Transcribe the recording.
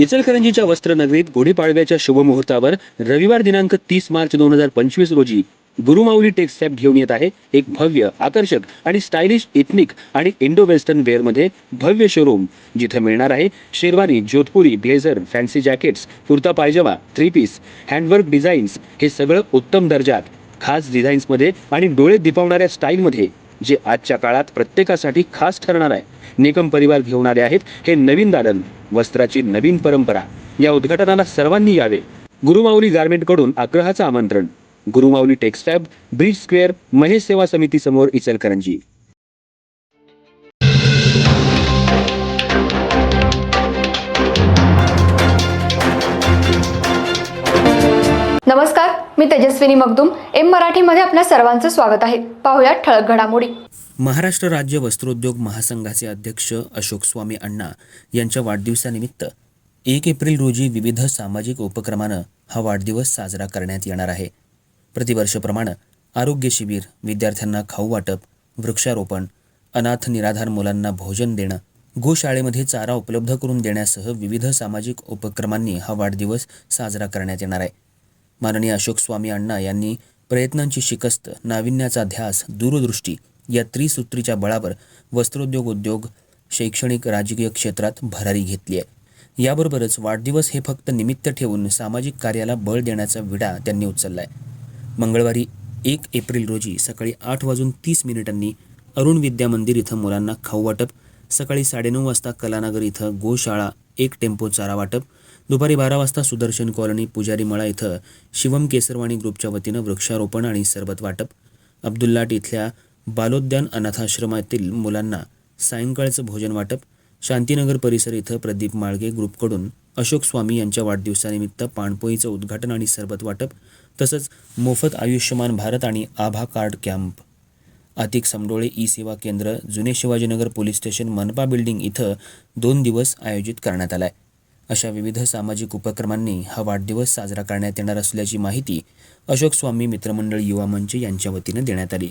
इचलकरंजीच्या वस्त्रनगरीत गुढीपाडव्याच्या शुभमुहूर्तावर रविवार दिनांक तीस मार्च दोन हजार पंचवीस रोजी गुरुमाऊली टेक्सॅप घेऊन येत आहे एक भव्य आकर्षक आणि स्टायलिश इथनिक आणि इंडो वेस्टर्न वेअरमध्ये भव्य शोरूम जिथं मिळणार आहे sherwani Jodhpuri blazer fancy jackets kurta pyjama three piece handwork designs हे सगळं उत्तम दर्जात खास डिझाईन्समध्ये आणि डोळे दिपवणाऱ्या स्टाईलमध्ये जे आजच्या काळात प्रत्येकासाठी खास ठरणार आहे. निकम परिवार घेवणारे आहेत. हे नवीन दालन वस्त्राची नवीन परंपरा या उद्घाटनाला सर्वांनी यावे. गुरुमाऊली गारमेंटकडून आग्रहाचं आमंत्रण. गुरुमाऊली टेक्सटॅब ब्रिज स्क्वेअर महेश सेवा समिती समोर इचलकरंजी. नमस्कार. मी तेजस्विनी मगदुम एम मराठीमध्ये आपल्या सर्वांचं स्वागत आहे. पाहुयात ठळक घडामोडी. महाराष्ट्र राज्य वस्त्रोद्योग महासंघाचे अध्यक्ष अशोक स्वामी अण्णा यांच्या वाढदिवसानिमित्त एक एप्रिल रोजी विविध सामाजिक उपक्रमानं हा वाढदिवस साजरा करण्यात येणार आहे. प्रतिवर्षप्रमाणे आरोग्य शिबिर विद्यार्थ्यांना खाऊ वाटप वृक्षारोपण अनाथ निराधार मुलांना भोजन देणं गोशाळेमध्ये चारा उपलब्ध करून देण्यासह विविध सामाजिक उपक्रमांनी हा वाढदिवस साजरा करण्यात येणार आहे. माननीय अशोक स्वामी अण्णा यांनी प्रयत्नांची शिकस्त नाविन्याचा ध्यास दूरदृष्टी या त्रिसूत्रीच्या बळावर वस्त्रोद्योग उद्योग शैक्षणिक राजकीय क्षेत्रात भरारी घेतली आहे. याबरोबरच वाढदिवस हे फक्त निमित्त ठेवून सामाजिक कार्याला बळ देण्याचा विडा त्यांनी उचलला आहे मंगळवारी एक एप्रिल रोजी सकाळी आठ वाजून तीस मिनिटांनी अरुण विद्या मंदिर इथं मुलांना खाऊ वाटप सकाळी साडेनऊ वाजता कलानगर इथं गोशाळा एक टेम्पो चारा वाटप दुपारी बारा वाजता सुदर्शन कॉलनी पुजारी मळा इथं शिवम केसरवाणी ग्रुपच्या वतीनं वृक्षारोपण आणि सरबत वाटप. अब्दुल्लाट इथल्या बालोद्यान अनाथाश्रमातील मुलांना सायंकाळचं भोजन वाटप. शांतीनगर परिसर इथं प्रदीप माळगे ग्रुपकडून अशोक स्वामी यांच्या वाढदिवसानिमित्त पाणपोईचं उद्घाटन आणि सरबत वाटप तसंच मोफत आयुष्यमान भारत आणि Abha card camp. Atik Samdole e Seva Kendra जुने शिवाजीनगर पोलीस स्टेशन मनपा बिल्डिंग इथं दोन दिवस आयोजित करण्यात आलाय. अशा विविध सामाजिक उपक्रमांनी हा वाढदिवस साजरा करण्यात येणार असल्याची माहिती अशोक स्वामी मित्रमंडळ युवा मंच यांच्या वतीनं देण्यात आली.